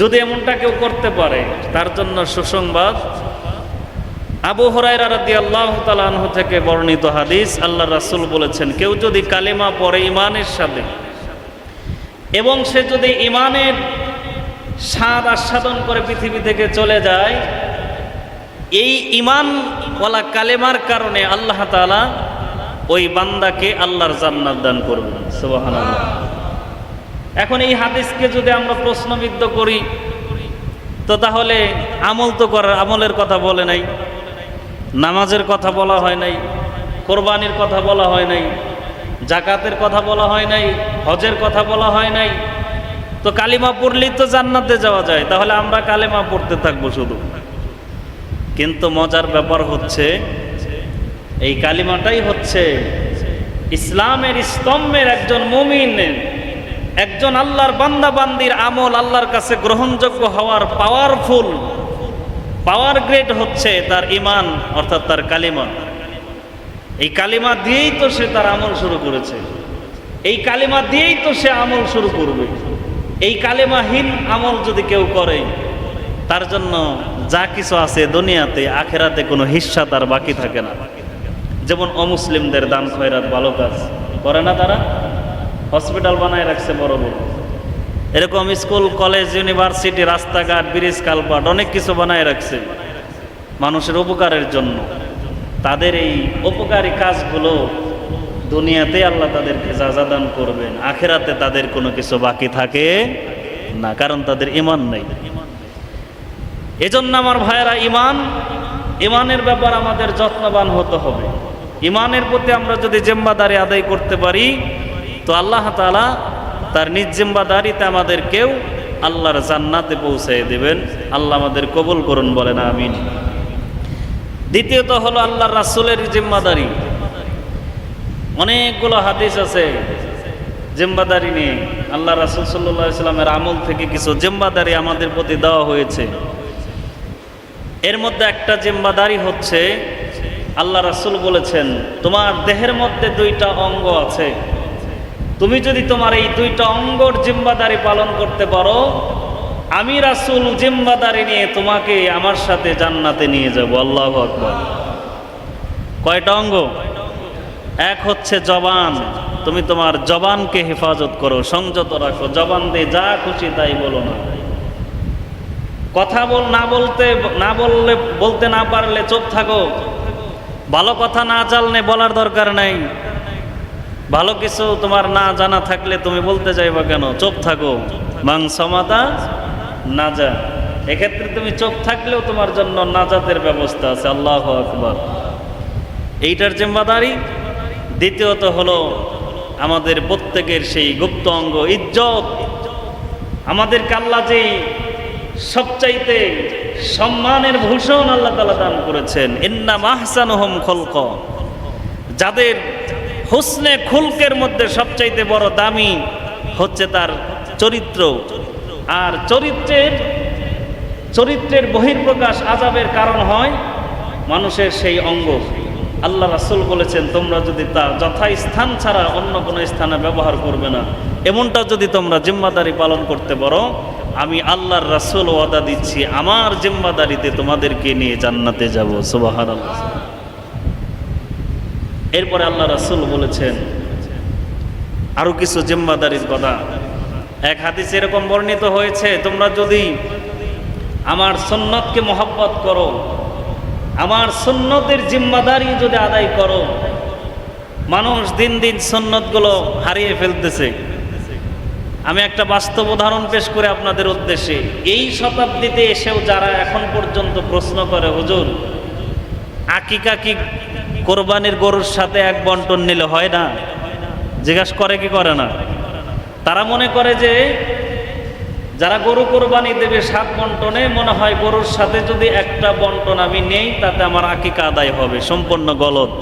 যদি এমনটা কেউ করতে পারে, তার জন্য সুসংবাদ। আবু হরাইরা রাদি আল্লাহ থেকে বর্ণিত হাদিস আল্লাহ রাসুল বলেছেন, কেউ যদি কালিমা পড়ে ইমানের সাথে এবং সে যদি ইমানের স্বাদ আস্বাদন করে পৃথিবী থেকে চলে যায়, এই ইমান ইমানওয়ালা কালেমার কারণে আল্লাহ তালা ওই বান্দাকে আল্লাহর জান্নাত দান করবেন। সুবাহান এখন এই হাদিসকে যদি আমরা প্রশ্নবিদ্ধ করি, তো তাহলে আমল তো করার, আমলের কথা বলে নাই, নামাজের কথা বলা হয় নাই, কোরবানির কথা বলা হয় নাই, জাকাতের কথা বলা হয় নাই, হজের কথা বলা হয় নাই, তো কালিমা পড়লেই তো জান্নাতে যাওয়া যায়, তাহলে আমরা কালিমা পড়তে থাকব শুধু। কিন্তু মজার ব্যাপার হচ্ছে, এই কালিমাটাই হচ্ছে ইসলামের স্তম্ভের একজন মুমিনের একজন আল্লাহর বান্দা বান্দির আমল আল্লাহর কাছে গ্রহণযোগ্য হওয়ার পাওয়ারফুল পাওয়ার গ্রেড হচ্ছে তার ইমান অর্থাৎ তার কালিমা। এই কালিমা দিয়েই তো সে তার আমল শুরু করেছে। এই কালিমা দিয়েই তো সে আমল শুরু করবে। এই কালিমাহীন আমল যদি কেউ করে, তার জন্য যা কিছু আছে দুনিয়াতে, আখেরাতে কোনো হিস্সা তার বাকি থাকে না। যেমন অমুসলিমদের দান খয়রাত ভালো কাজ। করে না তারা? হসপিটাল বানায় রাখছে বড় বড়। এরকম স্কুল, কলেজ, ইউনিভার্সিটি, রাস্তাঘাট, ব্রিজ, কালপাট, অনেক কিছু বানায় রাখছে মানুষের উপকারের জন্য। তাদের এই উপকারী কাজগুলো দুনিয়াতে আল্লাহ তাদেরকে যাজা দান করবেন, আখেরাতে তাদের কোনো কিছু বাকি থাকে না, কারণ তাদের ইমান নেই। এজন্য আমার ভাইয়েরা ইমান ইমানের ব্যাপার আমাদের যত্নবান হতে হবে। ইমানের প্রতি আমরা যদি জিম্বাদারি আদায় করতে পারি তো আল্লাহ তালা তার নিজ জিম্বাদারিতে আমাদেরকেও আল্লাহর জান্নাতে পৌঁছে দেবেন। আল্লাহ আমাদের কবুল করুন বলেন, আমিন। দ্বিতীয়ত হলো আল্লাহর রাসুলের জিম্মাদারি। অনেকগুলো হাদিস আছে জিম্বাদারি নিয়ে। আল্লাহ রাসুল সাল্লাহ ইসলামের আমল থেকে কিছু জিম্বাদারি আমাদের প্রতি দেওয়া হয়েছে। এর মধ্যে একটা জিম্বাদারি হচ্ছে, আল্লাহ রাসুল বলেছেন, তোমার দেহের মধ্যে দুইটা অঙ্গ আছে। তুমি যদি তোমার এই দুইটা অঙ্গর জিম্বাদারি পালন করতে পারো, আমি রাসুল জিম্বাদারি নিয়ে তোমাকে আমার সাথে জান্নাতে নিয়ে যাব। আল্লাহ আকবর। কয়টা অঙ্গ? এক হচ্ছে জবান। তুমি তোমার জবানকে হেফাজত করো, সংযত রাখো। জবান দিয়ে যা খুশি তাই বলো না। কথা বল না বলতে না বললে বলতে না পারলে চুপ থাকো। ভালো কথা না জানলে বলার দরকার নাই। ভালো কিছু তোমার না জানা থাকলে তুমি বলতে যাইবা কেন? চোখ থাকো। মাং সমাদা না যা এক্ষেত্রে তুমি চোখ থাকলেও তোমার জন্য নাজাতের ব্যবস্থা আছে। আল্লাহ আকবর। এইটার জিম্মাদারি। দ্বিতীয়ত হলো আমাদের প্রত্যেকের সেই গুপ্ত অঙ্গ ইজ্জত। আমাদের কাল্লা যেই সবচাইতে সম্মানের ভূষণ আল্লাহ তালা দান করেছেন। ইন্না মাহসান হোম খলক। যাদের হুসনে খুলকের মধ্যে সবচাইতে বড় দামি হচ্ছে তার চরিত্র। আর চরিত্রের চরিত্রের বহির্প্রকাশ আজাবের কারণ হয় মানুষের সেই অঙ্গ। আল্লাহ রাসুল বলেছেন, তোমরা যদি তা যথাস্থান ছাড়া অন্য কোনো স্থানে ব্যবহার করবে না, এমনটা যদি তোমরা জিম্মাদারি পালন করতে পারো, আমি আল্লাহর রাসুল ওয়াদা দিচ্ছি, আমার জিম্মাদারিতে তোমাদেরকে নিয়ে জান্নাতে যাব। আল্লাহ এরপরে আল্লাহ রাসুল বলেছেন আরও কিছু জিম্মাদারির কথা। এক হাদিস এরকম বর্ণিত হয়েছে, তোমরা যদি আমার সন্ন্যতকে মহব্বত করো, আমার সন্ন্যতের জিম্মাদারি যদি আদায় করো, মানুষ দিন দিন সন্ন্যতগুলো হারিয়ে ফেলতেছে। আমি একটা বাস্তব উদাহরণ পেশ করে আপনাদের উদ্দেশ্যে। এই শতাব্দীতে এসেও যারা এখন পর্যন্ত প্রশ্ন করে, হুজুর, আকিকা কি কোরবানির গরুর সাথে এক বন্টন নিলে হয় না? জিজ্ঞাসা করে কি করে না? তারা মনে করে যে যারা গরু কোরবানি দেবে সাত বন্টনে, মনে হয় গরুর সাথে যদি একটা বন্টন আমি নেই, তাতে আমার আকিকা আদায় হবে, সম্পূর্ণ গলত।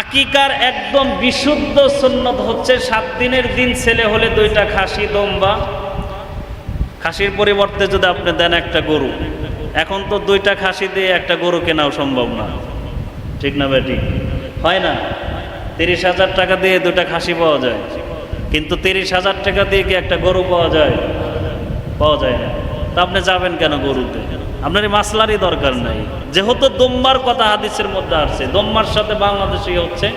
আকিকার একদম বিশুদ্ধ সুন্নত হচ্ছে সাত দিনের দিন ছেলে হলে দুইটা খাসি, দম্বা। খাসির পরিবর্তে যদি আপনি দেন একটা গরু, এখন তো দুইটা খাসি দিয়ে একটা গরু কেনাও সম্ভব না। ঠিক না বেটি? হয় না? তিরিশ হাজার টাকা দিয়ে দুটা খাসি পাওয়া যায়। কিন্তু তিরিশ হাজার টাকা দিয়ে কি একটা গরু পাওয়া যায়? পাওয়া যায় না। তা আপনি যাবেন কেন গরুতে? আপনার এই মাসলারই দরকার নাই। যেহেতু দম্মার কথা হাদিসের মধ্যে আসছে, দম্মার সাথে বাংলাদেশে হচ্ছে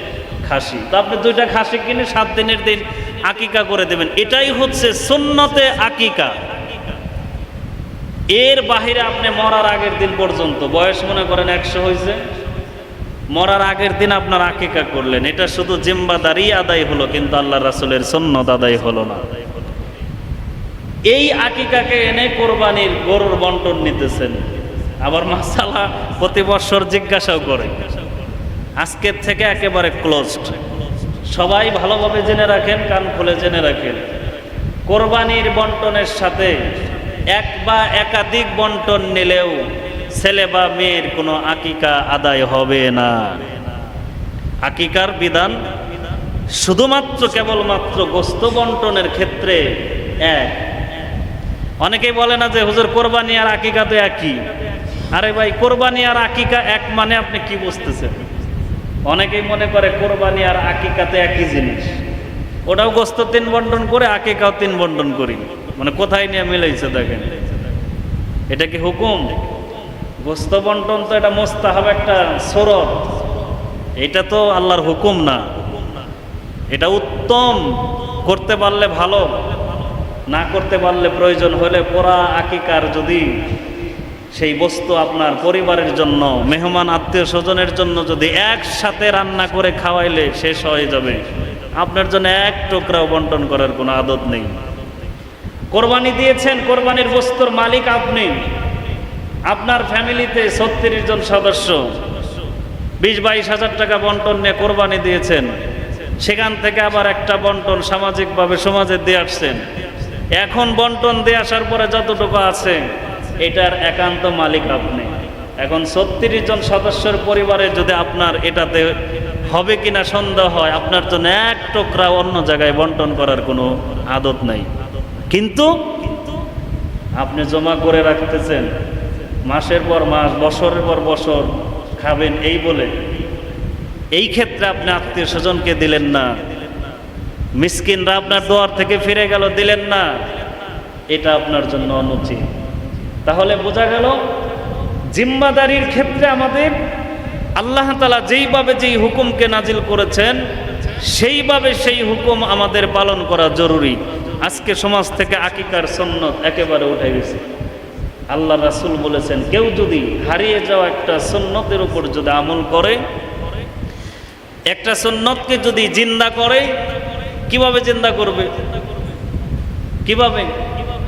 খাসি। তো আপনি দুইটা খাসি কিনে সাত দিনের দিন আকিকা করে দেবেন। এটাই হচ্ছে সুন্নতে আকিকা। এর বাহিরে আপনি মরার আগের দিন পর্যন্ত, বয়স মনে করেন একশো হয়েছে মরার আগের দিন আপনার আকিকা করলেন। এটা শুধু জিম্বাদারি আদায় হলো, কিন্তু আল্লাহ রাসুলের সন্ন্যত আদায় হলো না। এই আকিকাকে এনে কোরবানির গরুর বন্টন নিতেছেন। আবার মাসালা প্রতি বছর জিজ্ঞাসাও করে। আজকের থেকে একেবারে ক্লোজড সবাই ভালোভাবে জেনে রাখেন, কান খুলে জেনে রাখেন। কোরবানির বন্টনের সাথে এক বা একাধিক বন্টন নিলেও ছেলে বা মেয়ের কোনো আকিকা আদায় হবে না। আকিকার বিধান শুধুমাত্র কেবলমাত্র গোস্ত বন্টনের ক্ষেত্রে এক। অনেকেই বলে না যে, হুজুর, কোরবানি আর আকিকা তো একই। আরে ভাই, কোরবানি আর আকিকা এক মানে আপনি কি বুঝতেছেন? অনেকেই মনে করে কোরবানি আর আকিকাতে একই জিনিস। ওটাও গোস্ত তিন বন্টন করে, আকিকাও তিন বন্টন করি। মানে কোথায় নিয়ে মিলাইছে দেখেন? এটা কি হুকুম? গোস্ত বন্টন তো এটা মোস্তাহাব একটা সরব। এটা তো আল্লাহর হুকুম না। এটা উত্তম। করতে পারলে ভালো। না করতে পারলে প্রয়োজন হলে পোড়া আকিকার যদি সেই বস্তু আপনার পরিবারের জন্য, মেহমান আত্মীয় স্বজনের জন্য যদি একসাথে রান্না করে খাওয়াইলে শেষ হয়ে যাবে। আপনার জন্য এক টুকরাও বন্টন করার কোনো আদত নেই। কোরবানি দিয়েছেন, কোরবানির বস্তুর মালিক আপনি। আপনার ফ্যামিলিতে ছত্রিশ জন সদস্য, বিশ বাইশ হাজার টাকা বন্টন নিয়ে কোরবানি দিয়েছেন। সেখান থেকে আবার একটা বন্টন সামাজিকভাবে সমাজে দিয়ে আসছেন। এখন বন্টন দিয়ে আসার পরে যতটুকু আছে, এটার একান্ত মালিক আপনি। এখন ছত্রিশ জন সদস্যের পরিবারে যদি আপনার এটাতে হবে কিনা সন্দেহ হয়, আপনার জন্য এক টুকরা অন্য জায়গায় বন্টন করার কোনো আদত নাই। কিন্তু আপনি জমা করে রাখতেছেন। মাসের পর মাস, বছরের পর বছর খাবেন এই বলে। এই ক্ষেত্রে আপনি আত্মীয় স্বজনকে দিলেন না। মিসকিনরা আপনার দোয়ার থেকে ফিরে গেল, দিলেন না। এটা আপনার জন্য অনুচিত। তাহলে বোঝা গেল, জিম্মাদারির ক্ষেত্রে আমাদের আল্লাহ তালা যেইভাবে যেই হুকুমকে নাজিল করেছেন, সেইভাবে সেই হুকুম আমাদের পালন করা জরুরি। আজকে সমাজ থেকে আকিকার সন্ন্যত একেবারে উঠে গেছে। আল্লাহ রাসুল বলেছেন, কেউ যদি হারিয়ে যাওয়া একটা সন্ন্যতের উপর যদি আমল করে, একটা সন্ন্যতকে যদি জিন্দা করে, কীভাবে জিন্দা করবে? কীভাবে?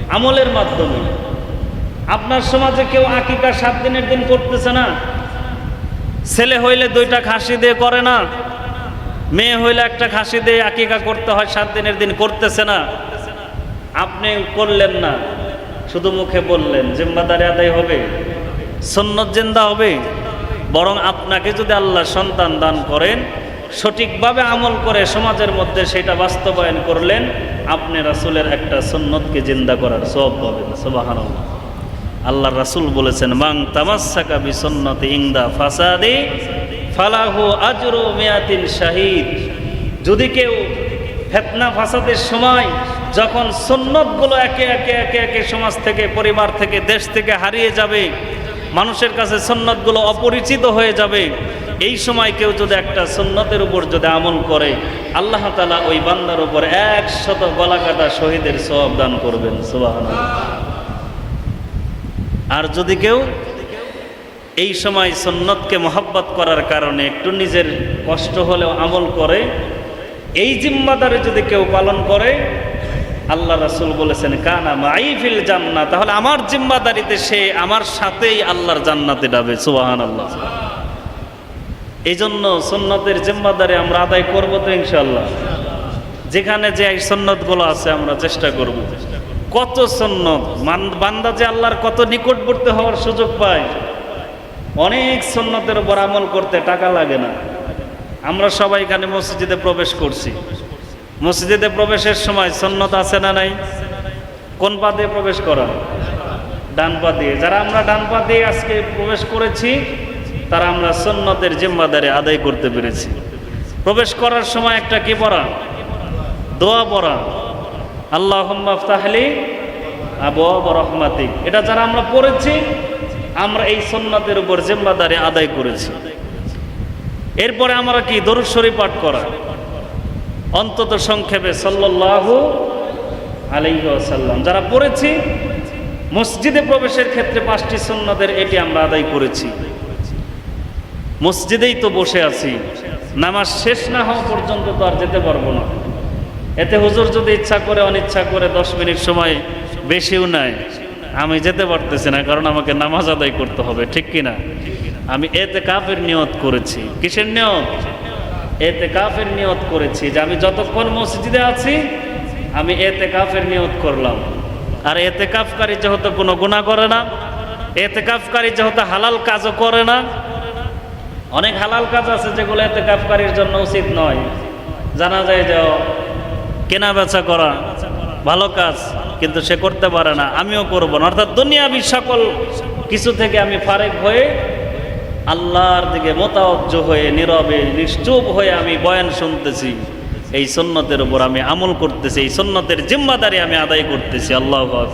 আমলের মাধ্যমে। আপনার সমাজে কেউ আকিকা সাত দিনের দিন করতেছে না? ছেলে হইলে দুইটা খাসি দিয়ে করে না? মেয়ে হইলে একটা খাসি দিয়ে আকিকা করতে হয়, সাত দিনের দিন করতেছে না? আপনি করলেন না। শুধু মুখে বললেন, জিম্মাদারি আদায় হবে সন্ন্যত জিন্দা হবে। বরং আপনাকে যদি আল্লাহ সন্তান দান করেন, সঠিকভাবে আমল করে সমাজের মধ্যে সেটা বাস্তবায়ন করলেন, আপনি রাসুলের একটা সন্ন্যতকে জিন্দা করার সব পাবেন। সবাহান আল্লাহ রাসুল বলেছেন মাং তামাসাকা বিসন্নতি ইংদা ফাসাদি, ফালাহু আজরু মেয়াতিন শাহিদ। যদি কেউ ফেতনা ফাসাদের সময় যখন সন্ন্যতগুলো একে একে একে একে সমাজ থেকে, পরিবার থেকে, দেশ থেকে হারিয়ে যাবে, মানুষের কাছে সন্ন্যতগুলো অপরিচিত হয়ে যাবে, এই সময় কেউ যদি একটা সন্ন্যতের উপর যদি আমল করে, আল্লাহ তালা ওই বান্দার উপর একশত গলা কাটা শহীদের সব দান করবেন আর যদি কেউ এই সময় সন্ন্যতকে মহব্বত করার কারণে একটু নিজের কষ্ট হলেও আমল করে, এই জিম্মাদারে যদি কেউ পালন করে আল্লাহ রাসুল বলেছেন, কানা মাইফিল জান্না তাহলে আমার জিম্মাদারিতে সে আমার সাথেই আল্লাহর জান্নাতে ডাবে সুবাহান আল্লাহ এই জন্য সন্ন্যতের জিম্মাদারি আমরা আদায় করব তো ইনশাল্লাহ যেখানে যে সন্ন্যতগুলো আছে আমরা চেষ্টা করব। কত সন্ন্যত বান্দা যে আল্লাহর কত নিকটবর্তী হওয়ার সুযোগ পায়। অনেক সন্ন্যতের উপর আমল করতে টাকা লাগে না। আমরা সবাই এখানে মসজিদে প্রবেশ করছি। মসজিদে প্রবেশের সময় সন্ন্যত আছে না নাই? কোন পা দিয়ে প্রবেশ করা? ডান পা দিয়ে। যারা আমরা ডান পা দিয়ে আজকে প্রবেশ করেছি, তারা আমরা সন্ন্যতের জিম্মাদারি আদায় করতে পেরেছি। প্রবেশ করার সময় একটা কি পড়া? দোয়া পড়া। আল্লাহ তাহলি আবু রহমাতিক। এটা যারা আমরা পড়েছি, আমরা এই সন্ন্যতের উপর জিম্মাদারি আদায় করেছি। এরপরে আমরা কি দরুশ্বরী পাঠ করা? অন্তত সংক্ষেপে সাল্লাল্লাহু আলাইহি ওয়াসাল্লাম। যারা পড়েছি, মসজিদে প্রবেশের ক্ষেত্রে পাঁচটি সুন্নতের এটি আমরা আদায় করেছি। মসজিদেই তো বসে আছি। নামাজ শেষ না হওয়া পর্যন্ত তো আর যেতে পারব না। এতে হুজুর যদি ইচ্ছা করে, অনিচ্ছা করে দশ মিনিট সময় বেশিও নেয়, আমি যেতে পারতেছি না, কারণ আমাকে নামাজ আদায় করতে হবে, ঠিক কি না আমি এতে কাপের নিয়ত করেছি। কিসের নিয়ত? এতে কাফের নিয়ত করেছি যে আমি যতক্ষণ মসজিদে আছি, আমি এতে কাফের নিয়ত করলাম। আর এতে কাফকারী যেহেতু কোনো গুণা করে না এতে কাফকারী যেহেতু হালাল কাজও করে না, অনেক হালাল কাজ আছে যেগুলো এতে কাফকারীর জন্য উচিত নয়। জানা যায় যে কেনা বেচা করা ভালো কাজ, কিন্তু সে করতে পারে না, আমিও করব না। অর্থাৎ দুনিয়াবি সকল কিছু থেকে আমি ফারেক হয়ে আল্লাহর দিকে মোতাবজ্জ হয়ে, নীরবে, নিশ্চুপ হয়ে আমি বয়ান শুনতেছি এই সন্ন্যতের উপর আমি আমল করতেছি, এই সন্ন্যতের জিম্মাদারি আমি আদায় করতেছি আল্লাহ আকবার।